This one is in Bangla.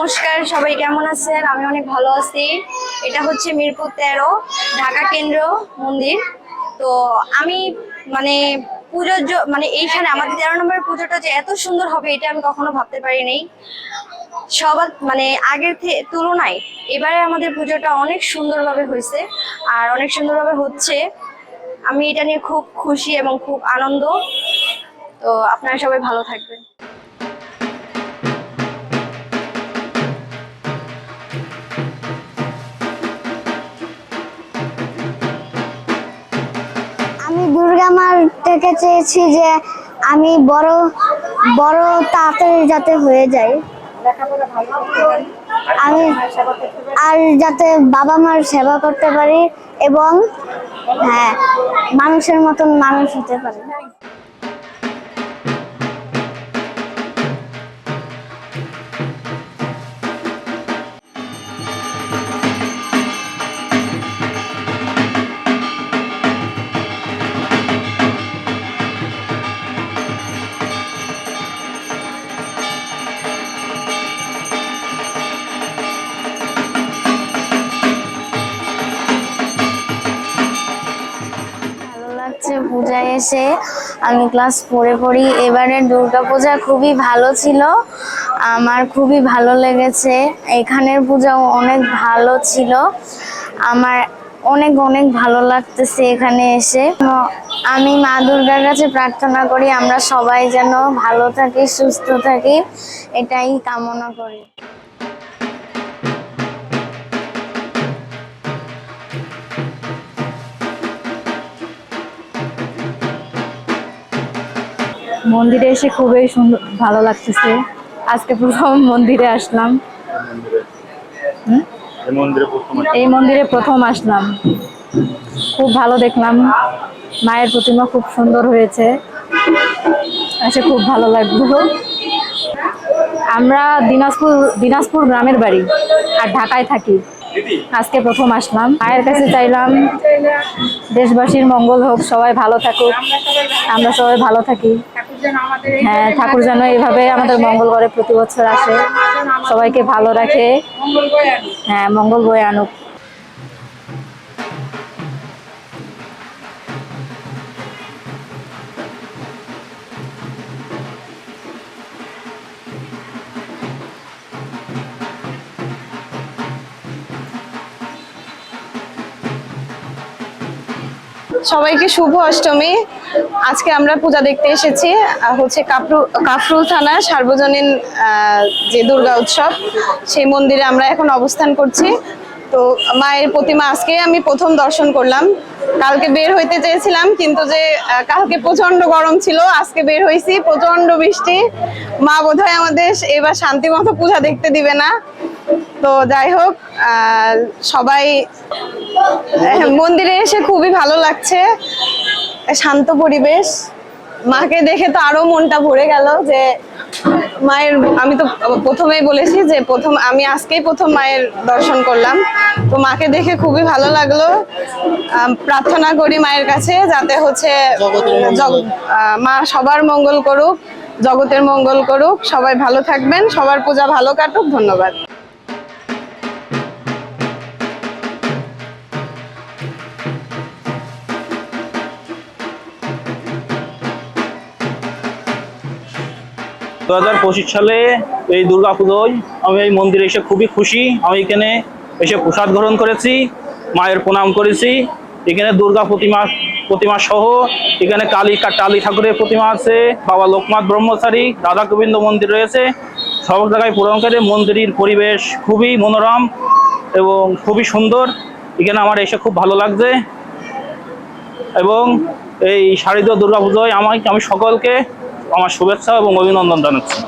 নমস্কার, সবাই কেমন আছেন? আমি অনেক ভালো আছি। এটা হচ্ছে মিরপুর তেরো, ঢাকা কেন্দ্র মন্দির। তো আমি মানে পুজোর মানে এইখানে আমাদের তেরো নম্বরের পুজোটা যে এত সুন্দর হবে, এটা আমি কখনো ভাবতে পারিনি। সবার মানে আগের তুলনায় এবারে আমাদের পুজোটা অনেক সুন্দরভাবে হয়েছে আর অনেক সুন্দরভাবে হচ্ছে। আমি এটা নিয়ে খুব খুশি এবং খুব আনন্দ। তো আপনারা সবাই ভালো থাকবেন। থেকে চেয়েছি যে আমি বড় বড় তাড়াতাড়ি যাতে হয়ে যাই। আমি আর যাতে বাবা মার সেবা করতে পারি এবং হ্যাঁ মানুষের মতন মানুষ হতে পারি। এসে আমি ক্লাস পড়ি এবারে দুর্গা পূজা খুবই ভালো ছিল। আমার খুবই ভালো লেগেছে। এখানের পূজাও অনেক ভালো ছিল। আমার অনেক অনেক ভালো লাগতেছে এখানে এসে। আমি মা দুর্গার কাছে প্রার্থনা করি, আমরা সবাই যেন ভালো থাকি, সুস্থ থাকি, এটাই কামনা করি। মন্দিরে এসে খুবই সুন্দর ভালো লাগতেছে। আজকে প্রথম মন্দিরে আসলাম। এই মন্দিরে প্রথম আসলাম। খুব ভালো দেখলাম। মায়ের প্রতিমা খুব সুন্দর হয়েছে। এসে খুব ভালো লাগল। আমরা দিনাজপুর দিনাজপুর গ্রামের বাড়ি আর ঢাকায় থাকি। আজকে প্রথম আসলাম। মায়ের কাছে চাইলাম দেশবাসীর মঙ্গল হোক সবাই ভালো থাকুক। আমরা সবাই ভালো থাকি। হ্যাঁ ঠাকুর যেন এইভাবে আমাদের মঙ্গল গড়ে প্রতি বছর আসে। সবাইকে ভালো রাখে। হ্যাঁ মঙ্গল বয়ে আনুক সবাইকে শুভ অষ্টমী। আজকে আমরা পূজা দেখতে এসেছি হচ্ছে কাফরু, কাফরুল থানা সার্বজনীন যে দুর্গা উৎসব, সেই মন্দিরে আমরা এখন অবস্থান করছি। তো মায়ের প্রতিমা আজকে আমি প্রথম দর্শন করলাম। কালকে বের হইতে চেয়েছিলাম, কিন্তু যে কালকে প্রচণ্ড গরম ছিল, আজকে বের হয়েছি প্রচণ্ড বৃষ্টি। মা বোধহয় আমাদের এবার শান্তি মতো পূজা দেখতে দিবে না। তো যাই হোক সবাই মন্দিরে এসে খুবই ভালো লাগছে। শান্ত পরিবেশ। মাকে দেখে তো আরও মনটা ভরে গেল যে মায়ের আমি তো প্রথমেই বলেছি যে প্রথম আমি আজকেই প্রথম মায়ের দর্শন করলাম। তো মাকে দেখে খুবই ভালো লাগল। প্রার্থনা করি মায়ের কাছে যাতে হচ্ছে মা সবার মঙ্গল করুক জগতের মঙ্গল করুক। সবাই ভালো থাকবেন সবার পূজা ভালো কাটুক ধন্যবাদ। দু হাজার পঁচিশ সালে এই দুর্গা পুজোয় আমি এই মন্দিরে এসে খুবই খুশি। আমি এখানে এসে প্রসাদ গ্রহণ করেছি, মায়ের প্রণাম করেছি। এখানে দুর্গা প্রতিমা প্রতিমা সহ এখানে কালী কালী ঠাকুরের প্রতিমা আছে, বাবা লোকনাথ ব্রহ্মচারী, রাধা গোবিন্দ মন্দির রয়েছে। সব জায়গায় প্রণাম করে মন্দিরের পরিবেশ খুবই মনোরম এবং খুবই সুন্দর। এখানে আমার এসে খুব ভালো লাগছে। এবং এই শারদীয় দুর্গা পুজোয় আমাকে আমি সকলকে আমার শুভেচ্ছা এবং অভিনন্দন জানাচ্ছি।